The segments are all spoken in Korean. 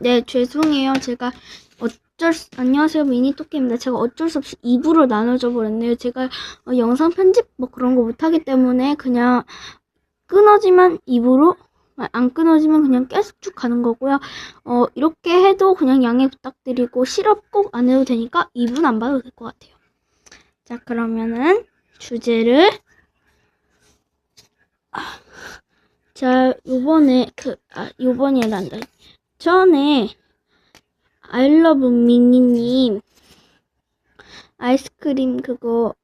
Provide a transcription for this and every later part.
네, 죄송해요. 제가 어쩔 수, 안녕하세요. 미니토끼입니다. 제가 어쩔 수 없이 입으로 나눠줘 버렸네요. 제가 어, 영상 편집 뭐 그런 거 못하기 때문에 그냥 끊어지면 입으로, 아, 안 끊어지면 그냥 계속 쭉 가는 거고요. 어, 이렇게 해도 그냥 양해 부탁드리고 시럽 꼭 안 해도 되니까 입은 안 봐도 될 것 같아요. 자, 그러면은 주제를 아, 자, 요번에 그, 아, 요번이란다. 전에 아이러브 미니님 아이스크림 그거?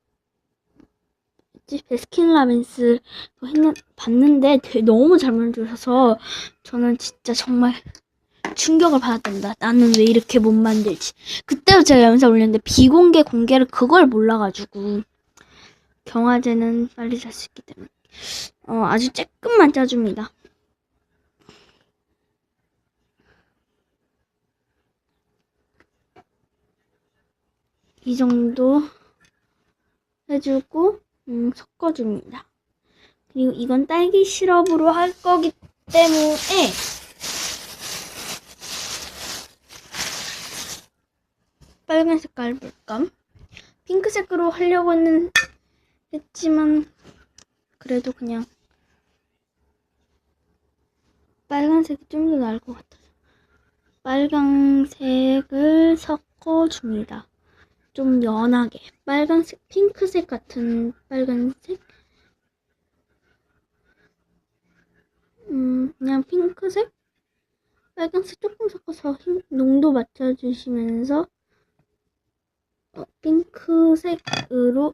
베스킨라빈스 봤는데 너무 잘 만들어서 저는 진짜 정말 충격을 받았답니다. 나는 왜 이렇게 못 만들지? 그때도 제가 영상 올렸는데 비공개 공개를 그걸 몰라가지고 경화제는 빨리 잘 수 있기 때문에 어, 아주 쬐끔만 짜줍니다. 이 정도 해주고 음, 섞어줍니다. 그리고 이건 딸기 시럽으로 할 거기 때문에 빨간 색깔 물감 핑크색으로 하려고는 했지만 그래도 그냥 빨간색이 좀 더 나을 것 같아서 빨간색을 섞어줍니다. 좀 연하게 빨간색, 핑크색 같은 빨간색 음, 그냥 핑크색? 빨간색 조금 섞어서 힘, 농도 맞춰주시면서 어, 핑크색으로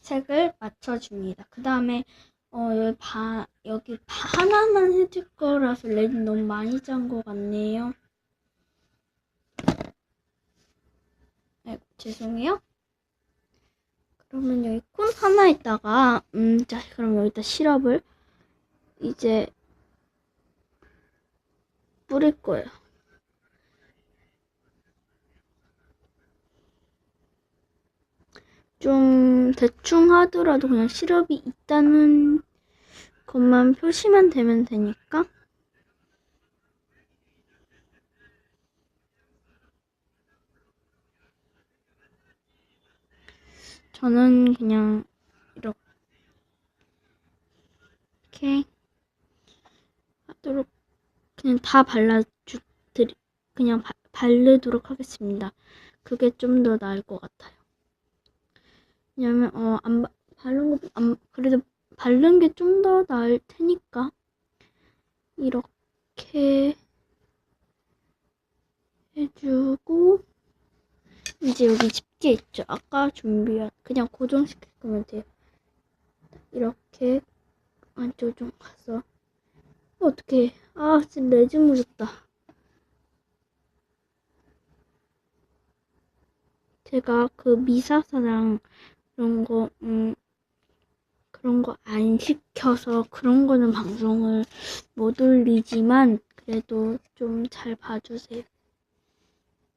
색을 맞춰줍니다. 그 다음에 어, 여기 바, 여기 바 하나만 해줄 거라서 레드 너무 많이 짠 것 같네요. 아이고, 죄송해요. 그러면 여기 콘 하나에다가, 음, 자, 그럼 여기다 시럽을 이제 뿌릴 거예요. 좀 대충 하더라도 그냥 시럽이 있다는 것만 표시만 되면 되니까. 저는 그냥 이렇게 하도록 그냥 다 발라주 드리 그냥 바, 바르도록 하겠습니다. 그게 좀 더 나을 것 같아요. 왜냐면 어안 바른 거 안 그래도 바른 게 좀 더 나을 테니까 이렇게 해주고 이제 여기 집게 있죠. 아까 준비한 그냥 고정시킬 거면 돼요. 이렇게 안쪽 좀 가서 어, 어떡해. 아 진짜 레진 묻었다. 제가 그 미사사랑 그런 거, 음, 그런 거 안 시켜서 그런 거는 방송을 못 올리지만 그래도 좀 잘 봐주세요.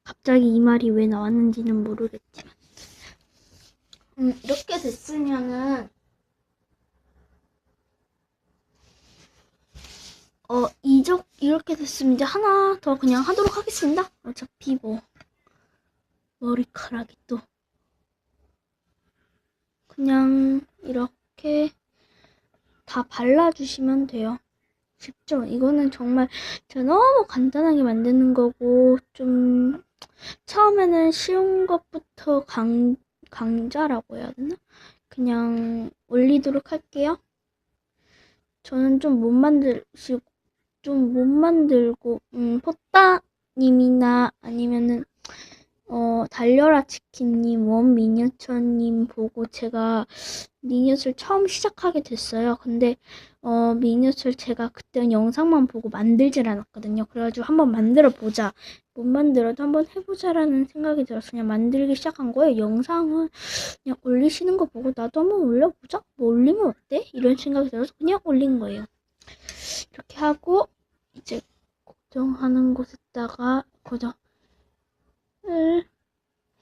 갑자기 이 말이 왜 나왔는지는 모르겠지만. 음, 이렇게 됐으면은, 어, 이적, 이렇게 됐으면 이제 하나 더 그냥 하도록 하겠습니다. 어차피 뭐, 머리카락이 또. 그냥 이렇게 다 발라주시면 돼요. 쉽죠? 이거는 정말 제가 너무 간단하게 만드는 거고, 좀, 처음에는 쉬운 것부터 강, 강좌라고 해야 되나? 그냥 올리도록 할게요. 저는 좀 못 만들시고, 좀 못 만들고, 음, 포따님이나 아니면은, 어, 달려라 치킨님, 원 미니어처님 보고 제가 미니어처를 처음 시작하게 됐어요. 근데, 어, 미니어처를 제가 그때는 영상만 보고 만들질 않았거든요. 그래가지고 한번 만들어 보자. 못 만들어도 한번 해보자라는 생각이 들어서 그냥 만들기 시작한 거예요. 영상을 그냥 올리시는 거 보고 나도 한번 올려보자. 뭐 올리면 어때? 이런 생각이 들어서 그냥 올린 거예요. 이렇게 하고 이제 고정하는 곳에다가 고정을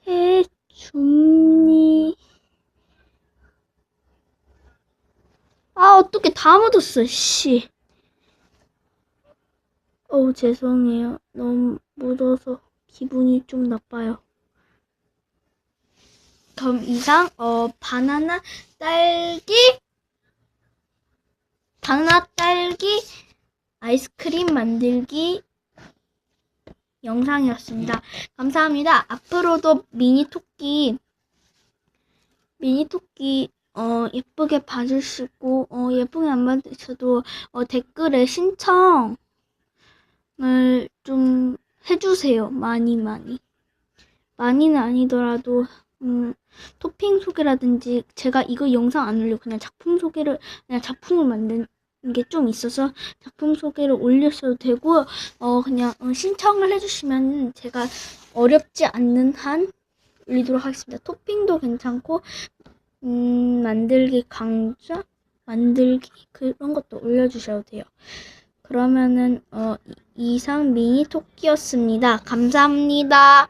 해줍니. 아 어떻게 다 묻었어 씨. 어우, 죄송해요. 너무 묻어서 기분이 좀 나빠요. 그럼 이상, 어, 바나나, 딸기, 바나나, 딸기, 아이스크림 만들기 영상이었습니다. 감사합니다. 앞으로도 미니 토끼, 미니 토끼, 어, 예쁘게 봐주시고, 어, 예쁘게 안 봐주셔도, 어, 댓글에 신청, 해주세요. 많이 많이. 많이는 아니더라도 음, 토핑 소개라든지 제가 이거 영상 안 올리고 그냥 작품 소개를 그냥 작품을 만든 게 좀 있어서 작품 소개를 올렸어도 되고 어 그냥 어, 신청을 해주시면 제가 어렵지 않는 한 올리도록 하겠습니다. 토핑도 괜찮고 음, 만들기 강좌 만들기 그런 것도 올려주셔도 돼요. 그러면은 어 이- 이상 미니 토끼였습니다. 감사합니다.